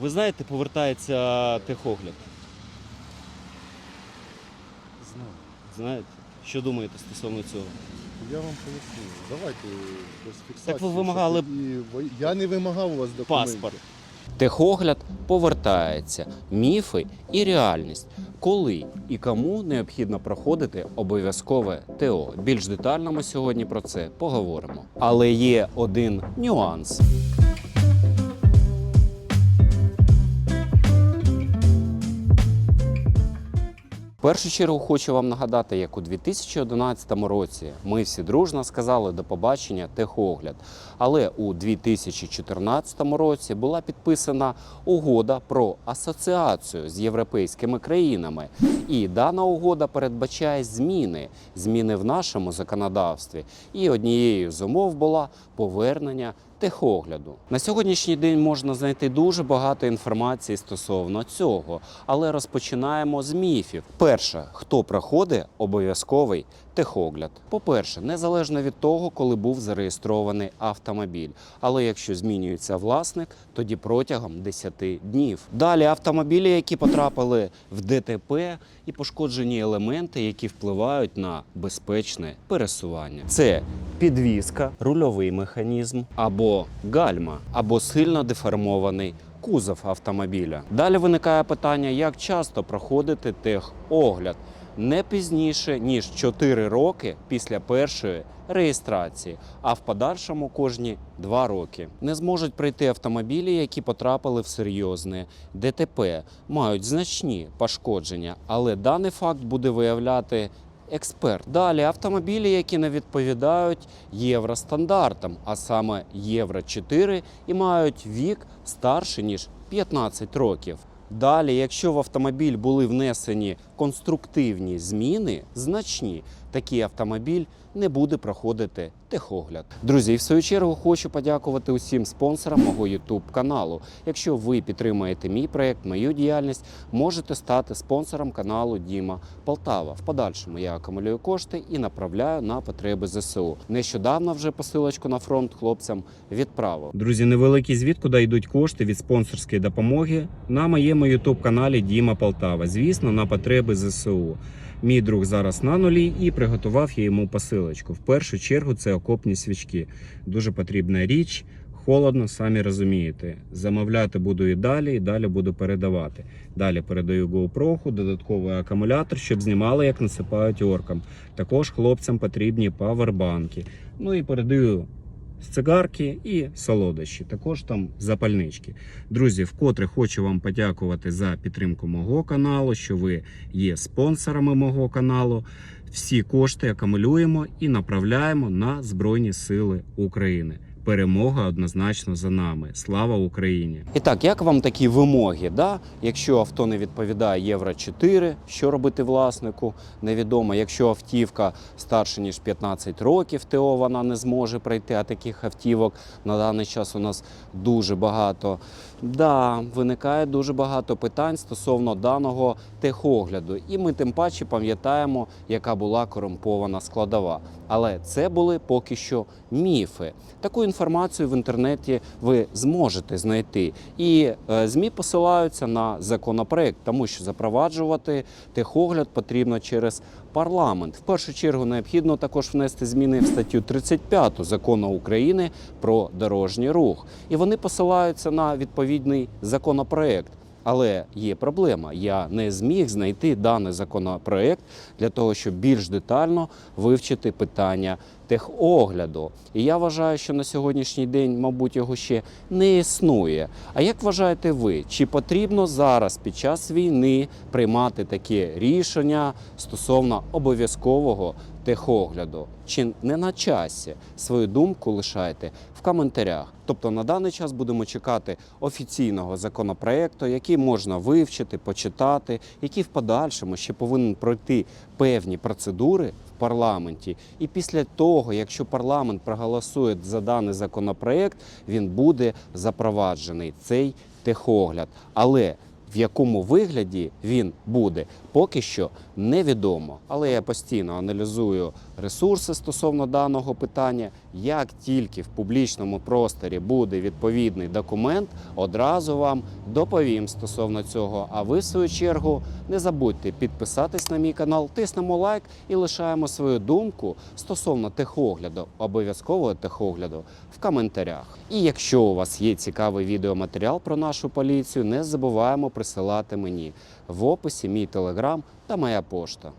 Ви знаєте, повертається техогляд. Знаю. Знаєте? Що думаєте стосовно цього? Я вам поясню. Давайте без фіксації. Так ви вимагали щоб Я не вимагав у вас документів. Паспорт. Техогляд повертається, міфи і реальність. Коли і кому необхідно проходити обов'язкове ТО. Більш детально ми сьогодні про це поговоримо. Але є один нюанс. Першу чергу хочу вам нагадати, як у 2011 році ми всі дружно сказали до побачення техогляд. Але у 2014 році була підписана угода про асоціацію з європейськими країнами. І дана угода передбачає зміни, зміни в нашому законодавстві. І однією з умов була повернення техогляду. На сьогоднішній день можна знайти дуже багато інформації стосовно цього, але розпочинаємо з міфів. Перше, хто проходить обов'язковий техогляд. По-перше, незалежно від того, коли був зареєстрований автомобіль. Але якщо змінюється власник, тоді протягом 10 днів. Далі автомобілі, які потрапили в ДТП і пошкоджені елементи, які впливають на безпечне пересування. Це підвізка, рульовий механізм або гальма, або сильно деформований кузов автомобіля. Далі виникає питання, як часто проходити техогляд не пізніше ніж 4 роки після першої реєстрації, а в подальшому кожні 2 роки. Не зможуть пройти автомобілі, які потрапили в серйозне ДТП, мають значні пошкодження, але даний факт буде виявляти експерт. Далі автомобілі, які не відповідають євростандартам, а саме Євро 4 і мають вік старше ніж 15 років. Далі, якщо в автомобіль були внесені конструктивні зміни, значні, такий автомобіль не буде проходити техогляд. Друзі, в свою чергу хочу подякувати усім спонсорам мого YouTube каналу. Якщо ви підтримуєте мій проект, мою діяльність, можете стати спонсором каналу Діма Полтава. В подальшому я акумулюю кошти і направляю на потреби ЗСУ. Нещодавно вже посилочку на фронт хлопцям відправив. Друзі, невеликий звіт, куди йдуть кошти від спонсорської допомоги на моєму youtube каналі Діма Полтава. Звісно, на потреби ЗСУ. Мій друг зараз на нулі і приготував я йому посилочку. В першу чергу це окопні свічки. Дуже потрібна річ. Холодно, самі розумієте. Замовляти буду і далі, і далі буду передавати. Далі передаю GoPro, додатковий акумулятор, щоб знімали, як насипають оркам. Також хлопцям потрібні павербанки. Ну і передаю цигарки і солодощі, також там запальнички. Друзі, вкотре хочу вам подякувати за підтримку мого каналу, що ви є спонсорами мого каналу. Всі кошти акумулюємо і направляємо на Збройні Сили України. Перемога однозначно за нами. Слава Україні! І так, як вам такі вимоги? Да? Якщо авто не відповідає Євро 4, що робити власнику? Невідомо. Якщо автівка старше ніж 15 років, ТО вона не зможе пройти, а таких автівок на даний час у нас дуже багато. Да, виникає дуже багато питань стосовно даного техогляду. І ми тим паче пам'ятаємо, яка була корумпована складова. Але це були поки що міфи. Таку інформацію в інтернеті ви зможете знайти. І е, ЗМІ посилаються на законопроект, тому що запроваджувати техогляд потрібно через парламент. В першу чергу необхідно також внести зміни в статтю 35 закону України про дорожній рух. І вони посилаються на відповідний законопроект. Але є проблема. Я не зміг знайти даний законопроект для того, щоб більш детально вивчити питання техогляду. І я вважаю, що на сьогоднішній день, мабуть, його ще не існує. А як вважаєте ви, чи потрібно зараз під час війни приймати таке рішення стосовно обов'язкового техогляду? Чи не на часі? Свою думку лишайте в коментарях. Тобто на даний час будемо чекати офіційного законопроекту, який можна вивчити, почитати, який в подальшому ще повинен пройти певні процедури в парламенті. І після того, якщо парламент проголосує за даний законопроект, він буде запроваджений цей техогляд. Але в якому вигляді він буде, поки що невідомо. Але я постійно аналізую ресурси стосовно даного питання. Як тільки в публічному просторі буде відповідний документ, одразу вам доповім стосовно цього. А ви, в свою чергу, не забудьте підписатись на мій канал, тиснемо лайк і лишаємо свою думку стосовно техогляду, обов'язкового техогляду в коментарях. І якщо у вас є цікавий відеоматеріал про нашу поліцію, не забуваємо присилати мені в описі мій телеграм та моя пошта.